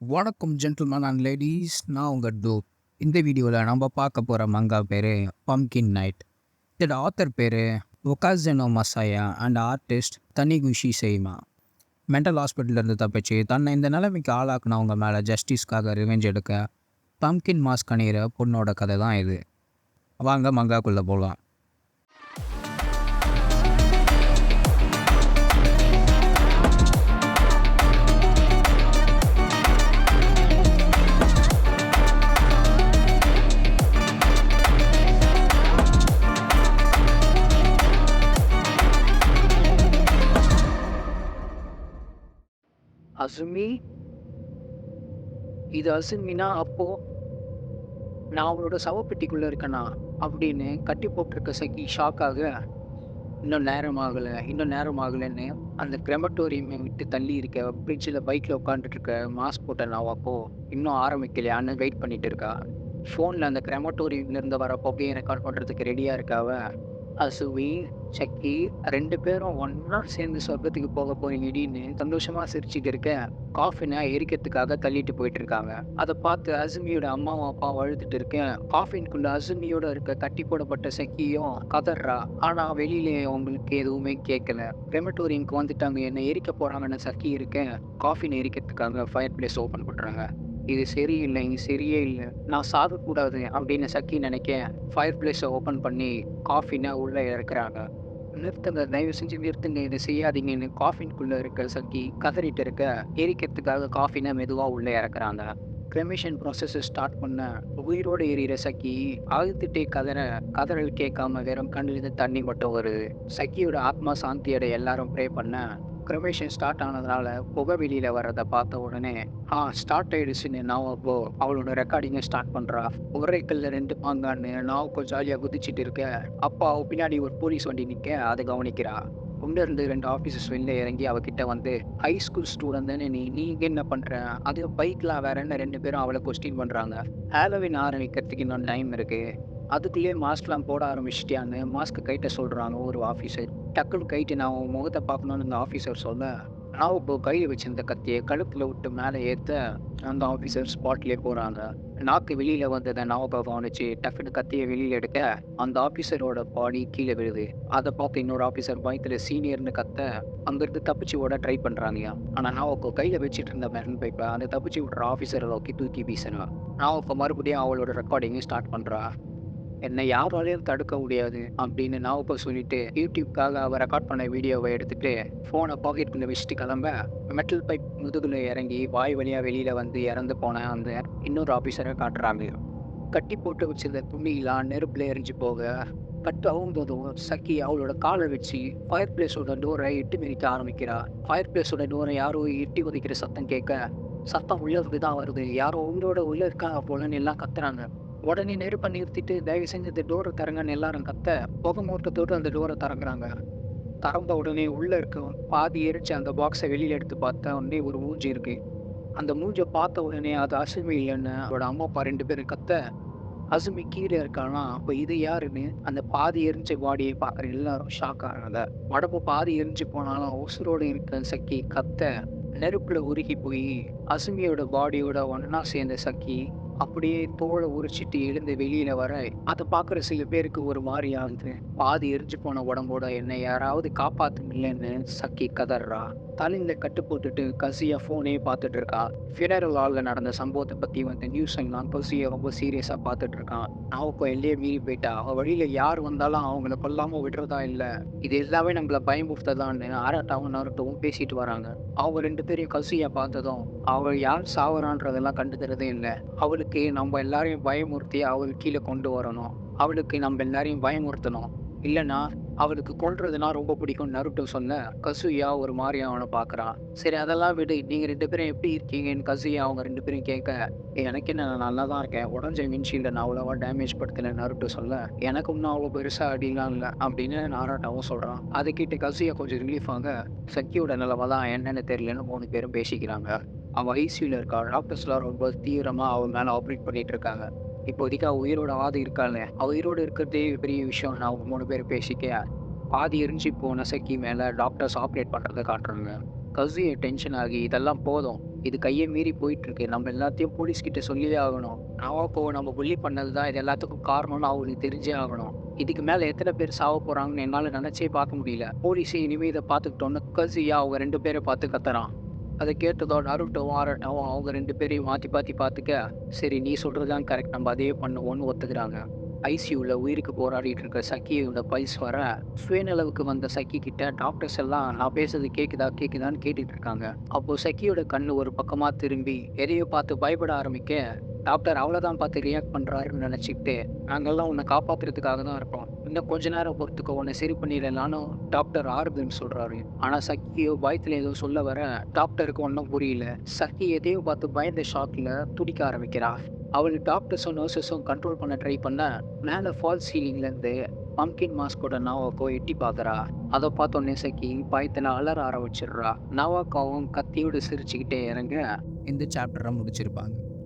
வணக்கம் gentleman and ladies நான் உங்கள் டூ இந்த வீடியோவில் நம்ம பார்க்க போகிற மங்கா பேர் பம்கின் நைட் இதோட ஆத்தர் பேர் Hokazono Masaya and artist Taniguchi Seima mental ஹாஸ்பிட்டலேருந்து தப்பிச்சு தன்னை இந்த நிலைமைக்கு ஆளாக்குனவங்க மேலே ஜஸ்டிஸ்க்காக ரிவெஞ்ச் எடுக்க பம்கின் மாஸ்க் அணிகிற பொண்ணோட கதை தான் இது. வாங்க மங்காக்குள்ளே போகலாம் அசுமி இது அசுமினா அப்போ நான் அவளோட சவப்பெட்டிக்குள்ளே இருக்கேனா? அப்படின்னு கட்டி போட்டிருக்க சகி ஷாக்காக இன்னும் நேரம் ஆகலை இன்னும் நேரம் ஆகலைன்னு அந்த கிரெமட்டோரியமை விட்டு தள்ளி இருக்க பிரிட்ஜில் பைக்கில் உட்காந்துட்டு இருக்க மாஸ்க் போட்ட நாவாக்கோ இன்னும் ஆரம்பிக்கலையான்னு வெயிட் பண்ணிட்டு இருக்கா. ஃபோனில் அந்த கிரெமட்டோரியம்லேருந்து வர புகையை ரெக்கார்ட் பண்ணுறதுக்கு ரெடியாக இருக்காவ அசுவி சக்கி ரெண்டு பேரும் ஒன்றா சேர்ந்து சொர்க்கத்துக்கு போக போறீங்கடின்னு சந்தோஷமா சிரிச்சுட்டு இருக்க காஃபினை எரிக்கிறதுக்காக தள்ளிட்டு போயிட்டு இருக்காங்க. அதை பார்த்து அசுமியோட அம்மாவும் அப்பாவும் அழுதுட்டு இருக்கேன் காஃபின்குள்ள அசுமியோட இருக்க கட்டி போடப்பட்ட சக்கியும் கதறா. ஆனா வெளியில அவங்களுக்கு எதுவுமே கேட்கல கிரெமட்டோரியம்க்கு வந்துட்டாங்க என்ன எரிக்க போறாங்கன்னு சக்கி இருக்கேன் காஃபின் எரிக்கிறதுக்காக ஃபயர் பிளேஸ் ஓப்பன் பண்றாங்க. இது சரியில்லை இது சரியே இல்லை. நான் சாகக்கூடாது அப்படின்னு சக்கி நினைக்க ஃபயர் பிளேஸை ஓப்பன் பண்ணி காஃபினை உள்ளே இறக்குறாங்க. நிறுத்துங்க. தயவு செஞ்சு நிறுத்துங்க. இதை செய்யாதீங்கன்னு காஃபின்குள்ளே இருக்க சக்கி கதறிட்டு இருக்க எரிக்கிறதுக்காக காஃபினை மெதுவாக உள்ளே இறக்குறாங்க. கிரெமிஷன் ப்ராசஸை ஸ்டார்ட் பண்ண உயிரோடு எரியிற சக்கி அழுத்துட்டே கதற கதறல் கேட்காம வெறும் கண்ணிலிருந்து தண்ணி மட்டும் வருது. சக்கியோட ஆத்மா சாந்தியோட எல்லாரும் ப்ரே பண்ண கிரமேஷன் ஸ்டார்ட் ஆனதுனால புகை வெளியில் வர்றதை பார்த்த உடனே ஆ ஸ்டார்ட் ஆயிடுச்சுன்னு நான் அப்போ அவளோட ரெக்கார்டிங்கை ஸ்டார்ட் பண்ணுறா ஒரே கல்ல ரெண்டு பாங்கான்னு நான் கொஞ்சம் ஜாலியாக குதிச்சுட்டு இருக்க. அப்பா பின்னாடி ஒரு போலீஸ் வண்டி நிற்க அதை கவனிக்கிறா. உள்ள இருந்து ரெண்டு ஆஃபீஸர்ஸ் வெளில இறங்கி அவகிட்ட வந்து ஹை ஸ்கூல் ஸ்டூடெண்ட்னு நீ? நீங்க என்ன பண்ற? அது பைக்லாம் வேறன்னு ரெண்டு பேரும் அவளை கொஸ்டின் பண்றாங்க. ஹாலோவின் ஆரம்பிக்கிறதுக்கு இன்னும் டைம் இருக்கு. அதுக்குள்ளேயே மாஸ்க்லாம் போட ஆரம்பிச்சிட்டியான்னு மாஸ்க் கைட்ட சொல்கிறாங்க ஒரு ஆஃபீஸர் டக்குன்னு கைட்டு நான் உன் முகத்தை பார்க்கணுன்னு இந்த ஆஃபீஸர் சொல்ல நான் இப்போ கையில் வச்சிருந்த கத்தியை கழுத்தில் விட்டு மேலே ஏற்ற அந்த ஆஃபீஸர் ஸ்பாட்லேயே போகிறாங்க நாக்கு வெளியில் வந்ததை நாவப்பா கவனிச்சு டக்குன்னு கத்தியை வெளியில் எடுக்க அந்த ஆஃபீஸரோட பாடி கீழே விழுது. அதை பார்த்து இன்னொரு ஆஃபீஸர் பயத்தில் சீனியர்னு கத்த அங்கேருந்து தப்பிச்சு ஓட ட்ரை பண்ணுறாங்கயா ஆனால் நான் இப்போ கையில் வச்சுட்டு இருந்த மெரன் பைப்பை அந்த தப்பிச்சு விட்ற ஆஃபீஸரை நோக்கி தூக்கி வீசினா. நான் இப்போ மறுபடியும் அவளோட ரெக்கார்டிங்கும் ஸ்டார்ட் பண்ணுறா என்னை யாராலையும் தடுக்க முடியாது அப்படின்னு நான் இப்போ சொல்லிட்டு யூடியூப்காக அவர் ரெக்கார்ட் பண்ண வீடியோவை எடுத்துட்டு ஃபோனை பாக்கெட்டுக்குள்ளே வச்சுட்டு கிளம்ப மெட்டல் பைப் முதுகுல இறங்கி வாய் வழியாக வெளியில் வந்து இறந்து போன அந்த இன்னொரு ஆஃபீஸரை காட்டுறாங்க. கட்டி போட்டு வச்சிருந்த துணியெல்லாம் நெருப்பில் எரிஞ்சு போக கட்டு அவுந்ததும் சக்கி அவளோட காலை வச்சு ஃபயர் பிளேஸோட டோரை எட்டு மிதிக்க ஆரம்பிக்கிறா. ஃபயர் பிளேஸோட டோரை யாரோ எட்டி உதைக்கிற சத்தம் கேட்க சத்தம் உள்ளதுக்கு தான் வருது. யாரோ உங்களோட உள்ள இருக்காங்க போலன்னு எல்லாம் கத்துறாங்க. உடனே நெருப்பை நிறுத்திட்டு தயவு செஞ்சு இந்த டோரை தரங்கன்னு எல்லாரும் கத்த. புகை மூட்டத்தோடு அந்த டோரை திறங்குறாங்க திறந்த உடனே உள்ளே இருக்க பாதி எரிச்சு அந்த பாக்ஸை வெளியில் எடுத்து பார்த்தா உடனே ஒரு மூஞ்சி இருக்கு. அந்த மூஞ்சை பார்த்த உடனே அது அசுமி இல்லைன்னு அவரோட அம்மா அப்பா ரெண்டு பேரும் கத்த அசுமி கீழே இருக்கானா? அப்போ இது யாருன்னு? அந்த பாதி எரிஞ்ச பாடியை பார்க்குற எல்லாரும் ஷாக் ஆகிறாங்க உடம்பு பாதி எரிஞ்சு போனாலும் உசுரோடு இருக்க சக்கி கத்த. நெருப்பில் உருகி போய் அசுமியோட பாடியோட ஒன்னா சேர்ந்த சக்கி அப்படியே தோலை உரிச்சிட்டு எழுந்து வெளியில வர அதை பார்க்குற சில பேருக்கு ஒரு மாதிரி ஆகுது பாதி எரிஞ்சு போன உடம்போட என்னை யாராவது காப்பாத்துமில்லன்னு சக்கி கதறா தலையில் கட்டு போட்டுட்டு கசியாக ஃபோனே பார்த்துட்டு இருக்கான் ஃபினரல் ஹாலில் நடந்த சம்பவத்தை பற்றி வந்து நியூஸ் எல்லாம் கசியை ரொம்ப சீரியஸாக பார்த்துட்டு இருக்கான் நான் இப்போ எல்லையே மீறி போயிட்டா. அவள் வழியில் யார் வந்தாலும் அவங்கள கொல்லாமல் விடுறதா இல்லை. இது எல்லாமே நம்மள பயமுறுத்ததான்னு ஆராட்டாவும் நருட்டவும் பேசிட்டு வராங்க. அவங்க ரெண்டு பேரையும் கசியா பார்த்ததும் அவள் யார் சாவறான்றதெல்லாம் கண்டுக்கிறதே இல்லை. அவளுக்கு நம்ம எல்லாரையும் பயமுறுத்தி அவள் கீழே கொண்டு வரணும். அவளுக்கு நம்ம எல்லாரையும் பயமுறுத்தணும். இல்லைன்னா அவளுக்கு கொள்றதுனா ரொம்ப பிடிக்கும் நருட்டோ சொன்ன. கசுயா ஒரு மாதிரி அவனை பார்க்குறான் சரி அதெல்லாம் விடு. நீங்கள் ரெண்டு பேரும் எப்படி இருக்கீங்கன்னு கசுயா அவங்க ரெண்டு பேரும் கேட்க எனக்கு என்ன நான் நல்லா தான் இருக்கேன். உடஞ்ச விண்ஷீல்டை நான் அவ்வளோவா டேமேஜ் படுத்தல நருட்டோ சொல்ல எனக்கு இன்னும் அவ்வளோ பெருசாக அடிலாம் இல்லை அப்படின்னு நாராட்டாவும் சொல்கிறான் அதை கிட்ட கசுயா கொஞ்சம் ரிலீஃப் ஆக சக்கியோட நிலவை தான் என்னென்ன தெரியலன்னு மூணு பேரும் பேசிக்கிறாங்க. அவள் ஐசியூவில் இருக்கா டாக்டர்ஸ்லாம் ரொம்ப தீவிரமாக அவன் மேலே ஆப்ரேட் பண்ணிட்டு இருக்காங்க. இப்போதைக்கு அவள் உயிரோட ஆதி இருக்காள். அவள் உயிரோடு இருக்கிறதே பெரிய விஷயம். நான் அவங்க மூணு பேர் பேசிக்க பாதி எரிஞ்சு போன செக்கி மேலே டாக்டர்ஸ் ஆப்ரேட் பண்ணுறதை காட்டுறாங்க. கசியை டென்ஷன் ஆகி இதெல்லாம் போதும். இது கையை மீறி போயிட்டுருக்கு. நம்ம எல்லாத்தையும் போலீஸ்கிட்ட சொல்லியே ஆகணும். நவாக்கோ நம்ம புள்ளி பண்ணது தான் இது எல்லாத்துக்கும் காரணம்னு அவங்களுக்கு தெரிஞ்சே ஆகணும். இதுக்கு மேலே எத்தனை பேர் சாவ போகிறாங்கன்னு என்னால் நினச்சே பார்க்க முடியல. போலீஸே இனிமேல் இதை பார்த்துக்கிட்டோன்னு கசியா அவங்க ரெண்டு பேரை பார்த்து கத்துறான். அதை கேட்டதோ நருட்டோவும் ஆரட்டவும் அவங்க ரெண்டு பேரையும் மாற்றி பார்த்தி பார்த்துக்க சரி நீ சொல்கிறது தான் கரெக்ட் நம்ம அதே பண்ணுவோன்னு ஒத்துக்கிறாங்க. ஐசியூவில் உயிருக்கு போராடிட்டு இருக்க சக்கியோட பல்ஸ் வர சுயநலவுக்கு வந்த சக்கி கிட்ட டாக்டர்ஸ் எல்லாம் நான் பேசுறது கேட்குதா கேட்குதான்னு கேட்டுட்டு இருக்காங்க. அப்போ சக்கியோட கண்ணு ஒரு பக்கமாக திரும்பி எதையோ பார்த்து பயப்பட ஆரம்பிக்க டாக்டர் அவ்வளோதான் பார்த்து ரியாக்ட் பண்ணுறாருன்னு நினச்சிக்கிட்டு நாங்கள்லாம் உன்னை காப்பாற்றுறதுக்காக தான் இருக்கோம். இன்னும் கொஞ்ச நேரம் பொறுத்துக்கோ உன்னை சரி பண்ணிடலான்னு டாக்டர் ஆறுதுன்னு சொல்கிறாரு ஆனால் சக்கியோ பயத்தில் ஏதோ சொல்ல வர டாக்டருக்கு ஒன்றும் புரியல. சக்கி எதையோ பார்த்து பயந்த ஷாக்கில் துடிக்க ஆரம்பிக்கிறா. அவள் டாக்டர்ஸும் நர்சஸும் கண்ட்ரோல் பண்ண ட்ரை பண்ண மேலே ஃபால்ஸ் சீலிங்லேருந்து பம்கின் மாஸ்கோட நாவாக்கோ எட்டி பார்க்குறா. அதை பார்த்தோன்னே சக்கி பயத்தில் அலற ஆரம்பிச்சிடுறா. நாவாக்காவும் கத்தியோடு சிரிச்சுக்கிட்டே இறங்க இந்த சாப்டரை முடிச்சிருப்பாங்க.